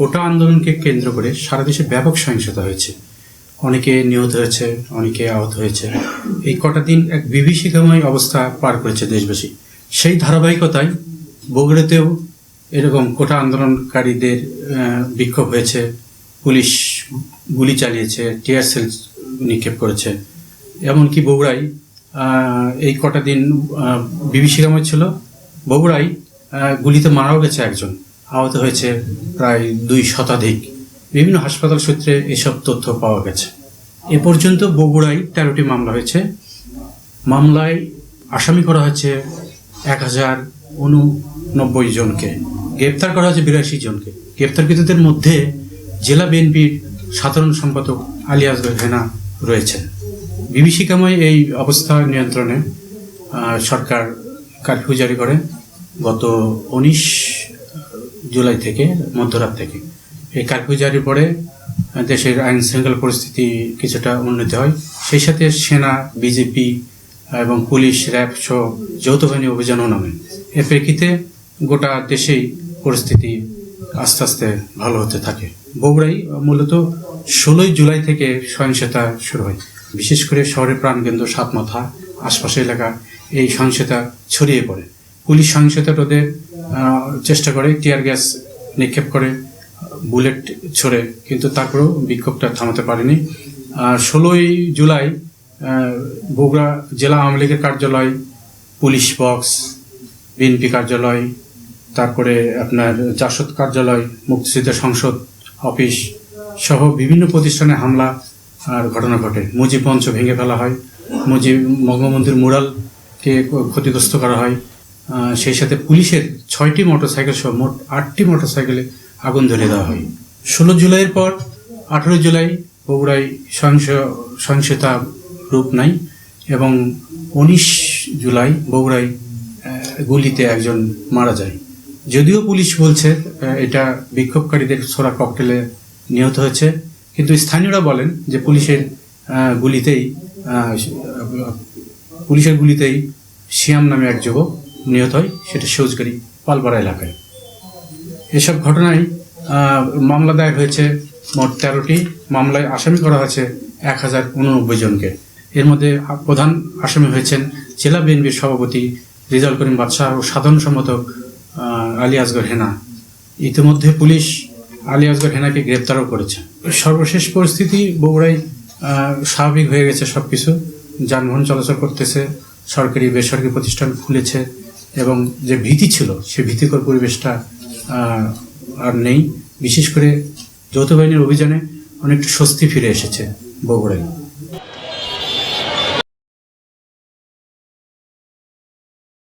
কোটা আন্দোলনকে কেন্দ্র করে সারা দেশে ব্যাপক সহিংসতা হয়েছে। অনেকে নিহত হয়েছে অনেকে আহত হয়েছে। এই কটা দিন এক বিভীষিকাময় অবস্থা পার করেছে দেশবাসী। সেই ধারাবাহিকতায় বগুড়াতেও এরকম কোটা আন্দোলনকারীদের বিক্ষোভ হয়েছে। পুলিশ গুলি চালিয়েছে টিয়ার সেল নিক্ষেপ করেছে। এমনকি বগুড়ায় আহ, এই কটা দিন বিভীষিকাময় ছিল। বগুড়ায় আহ, গুলিতে মারাও গেছে একজন। আহত হয়েছে প্রায় দুই শতাধিক। বিভিন্ন হাসপাতাল সূত্রে এসব তথ্য পাওয়া গেছে। এ পর্যন্ত বগুড়ায় তেরোটি মামলা হয়েছে। মামলায় আসামি করা হয়েছে এক হাজার উননব্বই জনকে। গ্রেপ্তার করা হয়েছে বিরাশি জনকে। গ্রেপ্তারকৃতদের মধ্যে জেলা বিএনপির সাধারণ সম্পাদক আলী আসগর হেনা রয়েছেন। বিবিসি বিভীষিকাময় এই অবস্থা নিয়ন্ত্রণে সরকার কারফিউ জারি করে। গত উনিশ জুলাই থেকে, মধ্যরাত থেকে। এই কারফিউ জারির পরে দেশের আইন শৃঙ্খলা পরিস্থিতি কিছুটা উন্নতি হয়। সেই সাথে সেনা, বিজেপি এবং পুলিশ, র্যাব সহ যৌথ বাহিনী অভিযানও নামে। এর প্রেক্ষিতে গোটা দেশেই পরিস্থিতি আস্তে আস্তে ভালো হতে থাকে। বগুড়াই মূলত ষোলোই জুলাই থেকে সহিংসতা শুরু হয়। বিশেষ করে শহরের প্রাণকেন্দ্র সাতমাথা, আশপাশের এলাকা, এই সহিংসতা ছড়িয়ে পড়ে। পুলিশ সহিংসতা রোধে চেষ্টা করে, টিয়ার গ্যাস নিক্ষেপ করে, বুলেট ছড়ে, কিন্তু তারপরেও বিক্ষোভটা থামাতে পারেনি। ষোলোই জুলাই বগুড়া জেলা আওয়ামী লীগের কার্যালয়, পুলিশ বক্স, বিএনপি কার্যালয়, তারপরে আপনার জাসদ কার্যালয় মুক্তিযুদ্ধ সংসদ অফিস সহ বিভিন্ন প্রতিষ্ঠানে হামলা আর ঘটনা ঘটে। মুজিব মঞ্চ ভেঙে ফেলা হয়। মুজিব বঙ্গবন্ধুর মুরালকে ক্ষতিগ্রস্ত করা হয়। সেই সাথে পুলিশের ছয়টি মোটরসাইকেল সহ মোট আটটি মোটরসাইকেলে আগুন ধরে দেওয়া হয়। ষোলো জুলাইয়ের পর আঠেরো জুলাই বগুড়ায় সহিংস সহিংসতা রূপ নাই এবং উনিশ জুলাই বগুড়ায় গুলিতে একজন মারা যায়। যদিও পুলিশ বলছে এটা বিক্ষোভকারীদের ছোড়া ককটেলে নিহত হয়েছে, কিন্তু স্থানীয়রা বলেন যে পুলিশের গুলিতেই পুলিশের গুলিতেই শিয়াম নামে এক যুবক নিহত হয়, সেটা সৌজগাড়ি পালপাড়া এলাকায়। এসব ঘটনায় মামলা দায়ের হয়েছে মোট তেরোটি। মামলায় আসামি করা হয়েছে এক হাজার উননব্বই জনকে। এর মধ্যে প্রধান আসামি হয়েছেন জেলা বিএনপির সভাপতি রিজাল করিম বাদশাহ ও সাধারণ সম্পাদক আলী আসগর হেনা। ইতিমধ্যে পুলিশ আলী আসগর হেনাকে গ্রেপ্তারও করেছে। সর্বশেষ পরিস্থিতি বগুড়ায় স্বাভাবিক হয়ে গেছে সবকিছু। যানবাহন চলাচল করতেছে, সরকারি বেসরকারি প্রতিষ্ঠান খুলেছে এবং যে ভীতি ছিল, সে ভীতিকর পরিবেশটা আর নেই। বিশেষ করে যৌথ বাহিনীর অভিযানে অনেকটা স্বস্তি ফিরে এসেছে বগুড়ায়।